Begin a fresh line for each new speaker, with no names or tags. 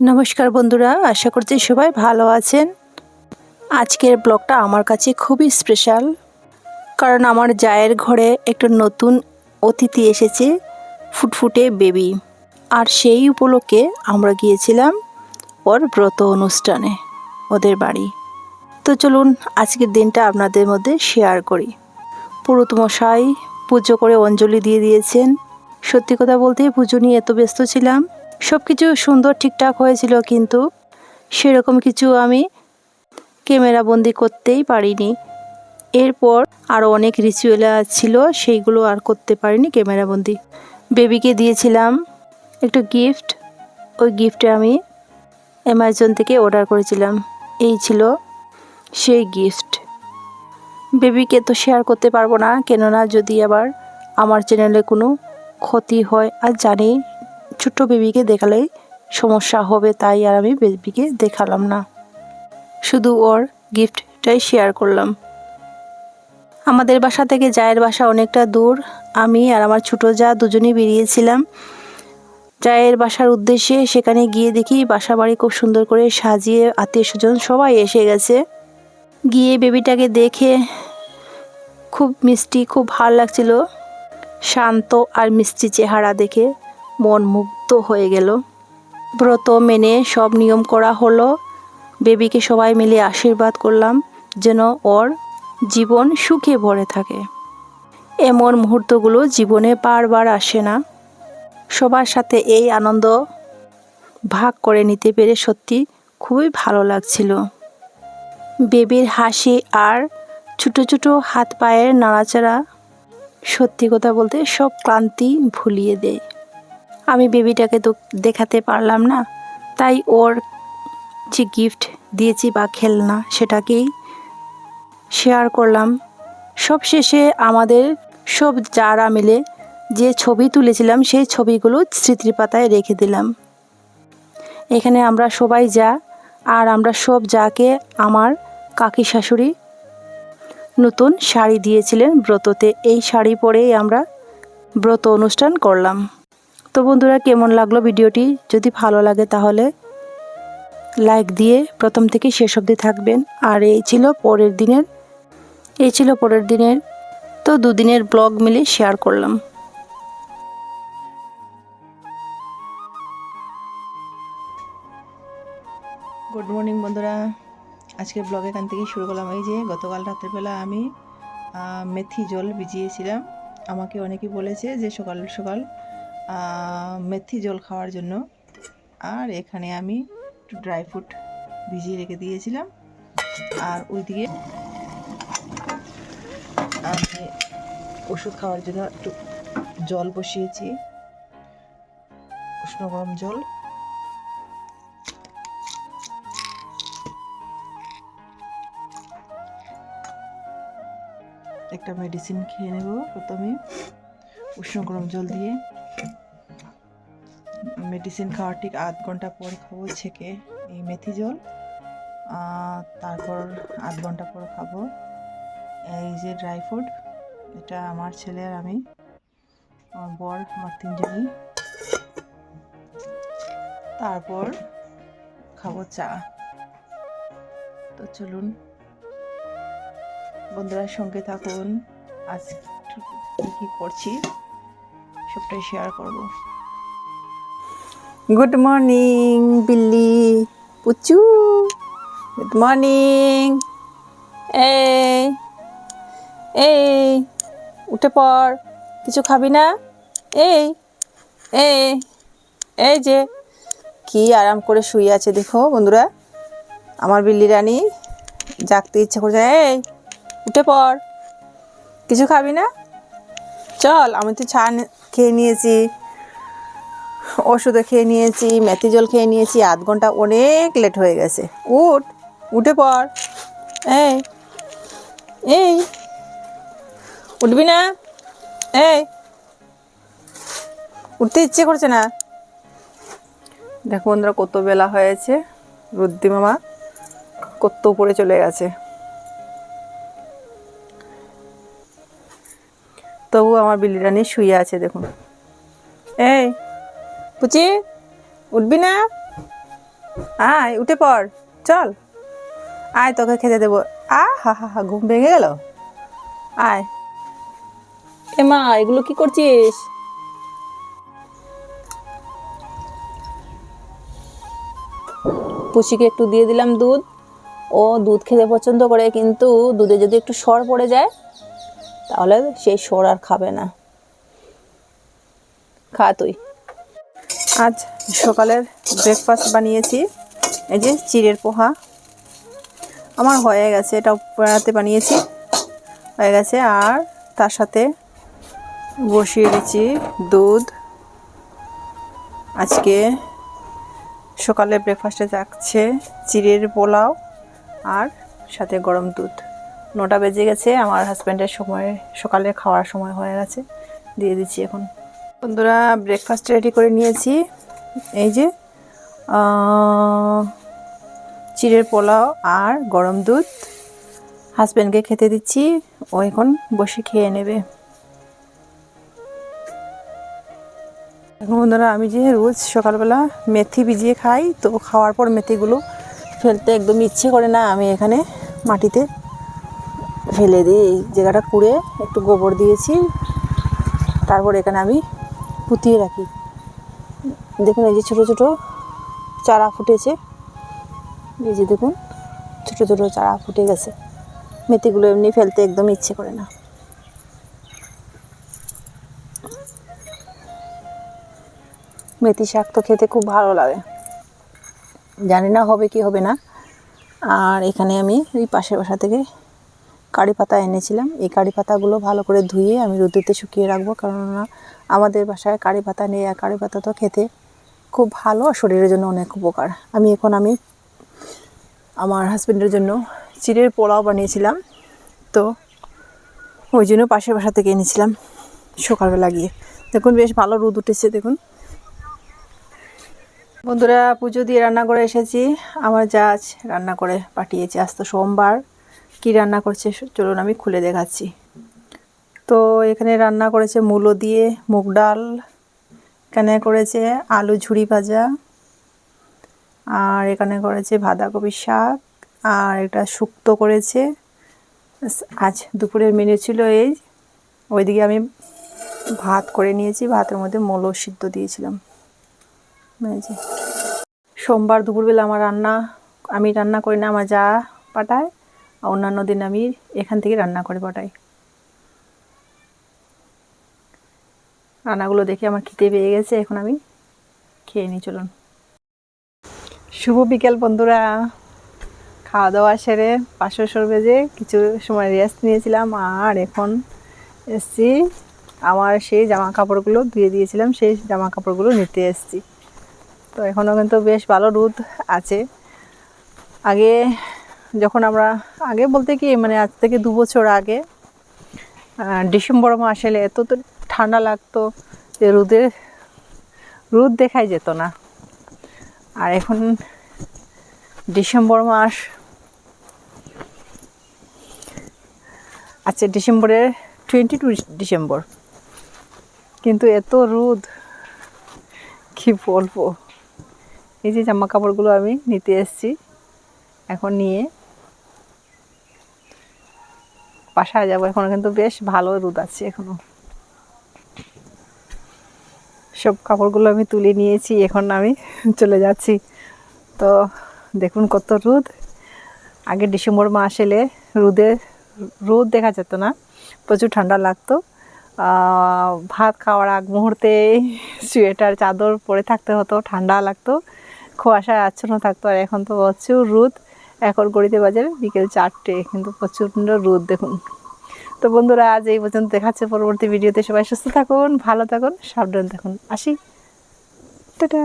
নমস্কার বন্ধুরা, আশা করছি সবাই ভালো আছেন। আজকের ব্লগটা আমার কাছে খুবই স্পেশাল, কারণ আমার জায়ের ঘরে একটা নতুন অতিথি এসেছে, ফুটফুটে বেবি। আর সেই উপলক্ষে আমরা গিয়েছিলাম ওর ব্রত অনুষ্ঠানে, ওদের বাড়ি। তো চলুন, আজকের দিনটা আপনাদের মধ্যে শেয়ার করি। পুরোতমশাই পুজো করে অঞ্জলি দিয়ে দিয়েছেন। সত্যি কথা বলতে পুজো নিয়ে এত ব্যস্ত ছিলাম সব কিছু সুন্দর ঠিকঠাক হয়েছিল, কিন্তু সেরকম কিছু আমি ক্যামেরা বন্দি করতেই পারিনি। এরপর আরও অনেক রিচুয়াল ছিল, সেইগুলো আর করতে পারিনি ক্যামেরা বন্দি। বেবিকে দিয়েছিলাম একটু গিফট ওই গিফটে আমি অ্যামাজন থেকে অর্ডার করেছিলাম। এই ছিল সেই গিফট বেবিকে তো শেয়ার করতে পারব না, কেননা যদি আবার আমার চ্যানেলে কোনো ক্ষতি হয়, আর জানি ছোট্ট বেবিকে দেখালেই সমস্যা হবে তাই আর আমি বেবিকে দেখালাম না। শুধু ওর গিফটটাই শেয়ার করলাম। আমাদের বাসা থেকে জায়ের বাসা অনেকটা দূর। আমি আর আমার ছোটো যা দুজনেই বেরিয়েছিলাম। জায়ের বাসার উদ্দেশ্যে সেখানে গিয়ে দেখি বাসা বাড়ি খুব সুন্দর করে সাজিয়ে আত্মীয় স্বজন সবাই এসে গেছে। গিয়ে বেবিটাকে দেখে খুব মিষ্টি, খুব ভালো লাগছিল। শান্ত আর মিষ্টি চেহারা দেখে মন মুগ্ধ হয়ে গেল। ব্রত মেনে সব নিয়ম করা হলো। বেবিকে সবাই মিলে আশীর্বাদ করলাম যেন ওর জীবন সুখে ভরে থাকে। এমন মুহূর্তগুলো জীবনে বারবার আসে না। সবার সাথে এই আনন্দ ভাগ করে নিতে পেরে সত্যি খুবই ভালো লাগছিল। বেবির হাসি আর ছোটো ছোটো হাত পায়ের নাড়াচাড়া সত্যি কথা বলতে সব ক্লান্তি ভুলিয়ে দেয়। আমি বেবিটাকে দেখাতে পারলাম না, তাই ওর যে গিফট দিয়েছি বা খেলনা সেটাকেই শেয়ার করলাম। সব শেষে আমাদের সব যারা মিলে যে ছবি তুলেছিলাম, সেই ছবিগুলো স্মৃতির পাতায় রেখে দিলাম। এখানে আমরা সবাই যা, আর আমরা সব যাকে আমার কাকি শাশুড়ি নতুন শাড়ি দিয়েছিলেন ব্রততে, এই শাড়ি পরেই আমরা ব্রত অনুষ্ঠান করলাম। তো বন্ধুরা, কেমন লাগল ভিডিওটি? যদি ভালো লাগে তাহলে লাইক দিয়ে প্রথম থেকে শেষ অবধি থাকবেন। আর এই ছিল পরের দিনের, এই ছিল পরের দিনের। তো দুদিনের ব্লগ মিলে শেয়ার করলাম। গুড মর্নিং বন্ধুরা। আজকের ব্লগ এখান থেকে শুরু করলাম। এই যে গতকাল রাত্রেবেলা আমি মেথি জল ভিজিয়েছিলাম। আমাকে অনেকে বলেছে যে সকাল সকাল মেথি জল খাওয়ার জন্য। আর এখানে আমি একটু ড্রাই ফ্রুট ভিজিয়ে রেখে দিয়েছিলাম। আর ওই ওইদিকে আমি ওষুধ খাওয়ার জন্য একটু জল বসিয়েছি। উষ্ণ গরম জল। একটা মেডিসিন খেয়ে নেব প্রথমে। উষ্ণ গরম জল দিয়ে। মেডিসিন খাওয়ার ঠিক আধ ঘণ্টা পর খাব ছেঁকে এই মেথি জল তারপর আধ ঘণ্টা পর খাব এই যে ড্রাই ফ্রুট এটা আমার ছেলে আর আমি, আমার বর, আমার তিনজনই। তারপর খাব চা। তো চলুন, বন্ধুরা সঙ্গে থাকুন, আজ কী কী করছি? সবটাই শেয়ার করব। গুড মর্নিং বিল্লি পুচু গুড মর্নিং এই এই উঠে পড়। কিছু খাবি না? এই এই এই যে। কি আরাম করে শুয়ে আছে দেখো বন্ধুরা। আমার বিল্লি রানী জাগতে ইচ্ছা করছে। এই উঠে পড়। কিছু খাবি না? চল, আমি তো নে- খেয়ে নিয়েছি, ওষুধও খেয়ে নিয়েছি মেথি জল খেয়ে নিয়েছি, আধ ঘণ্টা অনেক লেট হয়ে গেছে। উঠ, উঠে পড়। এই এই, উঠবি না? এই, উঠতে ইচ্ছে করছে না। দেখো বন্ধুরা, কত বেলা হয়েছে। রুদ্দি মামা কত উপরে চলে গেছে। তবু আমার বিল্লিটা নিয়ে শুয়ে আছে, দেখুন। এই, পুচি, উঠবি না? আয়, উঠে পড়, চল। আয়, তোকে খেতে দেবো। আ, হা হা হা, ঘুম ভেঙে গেল? আয়। এ মা, এগুলো কি করছিস? পুষিকে একটু দিয়ে দিলাম দুধ। ও দুধ খেতে পছন্দ করে, কিন্তু দুধে যদি একটু সর পড়ে যায় তাহলে সেই সর আর খাবে না। খা তুই। আজ সকালের ব্রেকফাস্ট বানিয়েছি, এই যে চিড়ের পোহা। আমার হয়ে গেছে, এটা রাতে বানিয়েছি। হয়ে গেছে, আর তার সাথে বসিয়ে দিচ্ছি দুধ। আজকে সকালে ব্রেকফাস্টে থাকছে চিড়ের পোলাও আর সাথে গরম দুধ। নটা বেজে গেছে, আমার হাজব্যান্ডের সময়, সকালে খাওয়ার সময় হয়ে গেছে, দিয়ে দিচ্ছি এখন। বন্ধুরা ব্রেকফাস্ট রেডি করে নিয়েছি। এই যে চিড়ের পোলাও আর গরম দুধ। হাজব্যান্ডকে খেতে দিচ্ছি, ও এখন বসে খেয়ে নেবে। এখন বন্ধুরা, আমি যে রোজ সকালবেলা মেথি ভিজিয়ে খাই, তো খাওয়ার পর মেথিগুলো ফেলতে একদম ইচ্ছে করে না আমি এখানে মাটিতে। ফেলে দিয়ে এই জায়গাটা কুড়ে একটু গোবর দিয়েছি। তারপর এখানে আমি পুঁতিয়ে রাখি। দেখুন, এই যে ছোটো ছোটো চারা ফুটেছে। এই যে দেখুন, ছোটো ছোটো চারা ফুটে গেছে। মেথিগুলো এমনি ফেলতে একদম ইচ্ছে করে না। মেথি শাক তো খেতে খুব ভালো লাগে। জানি না হবে কি হবে না। আর এখানে আমি ওই পাশের বাসা থেকে কারি পাতা এনেছিলাম। এই কারি পাতাগুলো ভালো করে ধুয়ে আমি রোদেতে শুকিয়ে রাখব। কেননা আমাদের বাসায় কারি পাতা নেই, আর কারি পাতা তো খেতে খুব ভালো আর শরীরের জন্য অনেক উপকার। আমি এখন আমি আমার হাজব্যান্ডের জন্য চিড়ের পোলাও বানিয়েছিলাম। তো ওই জন্য পাশের বাসা থেকে এনেছিলাম সকালবেলা গিয়ে। দেখুন, বেশ ভালো রোদ উঠেছে, দেখুন। বন্ধুরা, পুজো দিয়ে রান্না করে এসেছি। আমার যা আজ রান্না করে পাঠিয়েছি, আজ তো সোমবার। কি রান্না করছে চলুন আমি খুলে দেখাচ্ছি। তো এখানে রান্না করেছে মূলো দিয়ে মুগ ডাল, এখানে করেছে আলু ঝুড়ি ভাজা, আর এখানে করেছে বাঁধাকপি শাক, আর এটা শুক্তো করেছে। আজ দুপুরের মেনু ছিল এই। ওইদিকে আমি ভাত করে নিয়েছি, ভাতের মধ্যে মূলো সিদ্ধ দিয়েছিলাম। সোমবার দুপুরবেলা আমার রান্না, আমি রান্না করি না, আমার যা পাঠায়। অন্যান্য দিন আমি এখান থেকে রান্না করে পাঠাই রান্নাগুলো দেখে আমার খেতে পেয়ে গেছে, এখন আমি খেয়ে নিই, চলুন। শুভ বিকেল, বন্ধুরা। খাওয়া দাওয়া সেরে পাঁচশো সর বেজে কিছু সময় রেস্ট নিয়েছিলাম, আর এখন এসছি। আমার সেই জামা কাপড়গুলো ধুয়ে দিয়েছিলাম, সেই জামা কাপড়গুলো নিতে এসছি। তো এখনও কিন্তু বেশ ভালো রোদ আছে। আগে যখন আমরা আগে বলতে কি মানে আজ থেকে দু বছর আগে ডিসেম্বর মাস এলে এত তো ঠান্ডা লাগতো যে রোদে, রোদ দেখাই যেত না। আর এখন ডিসেম্বর মাস আচ্ছা ডিসেম্বরের টোয়েন্টি টু ডিসেম্বর। কিন্তু এত রোদ, কি বলব? এই যে জামা কাপড়গুলো আমি নিতে এসেছি, এখন নিয়ে বাসায় যাব, এখন কিন্তু বেশ ভালো রোদ আছে এখনও। সব কাপড়গুলো আমি তুলে নিয়েছি, এখন আমি চলে যাচ্ছি। তো দেখুন কত রোদ। আগে ডিসেম্বর মাস এলে রোদে, রোদ দেখা যেত না, প্রচুর ঠান্ডা লাগতো। ভাত খাওয়ার আগ মুহূর্তে সোয়েটার, চাদর পরে থাকতে হতো, ঠান্ডা লাগতো, কুয়াশায় আচ্ছন্ন থাকতো, আর এখন তো প্রচুর রোদ। এখন গড়িতে বাজারে বিকেল চারটে, কিন্তু প্রচণ্ড রোদ দেখুন। তো বন্ধুরা, আজ এই পর্যন্ত দেখাচ্ছে পরবর্তী ভিডিওতে। সবাই সুস্থ থাকুন, ভালো থাকুন, সাবধান থাকুন। আসি। টাটা।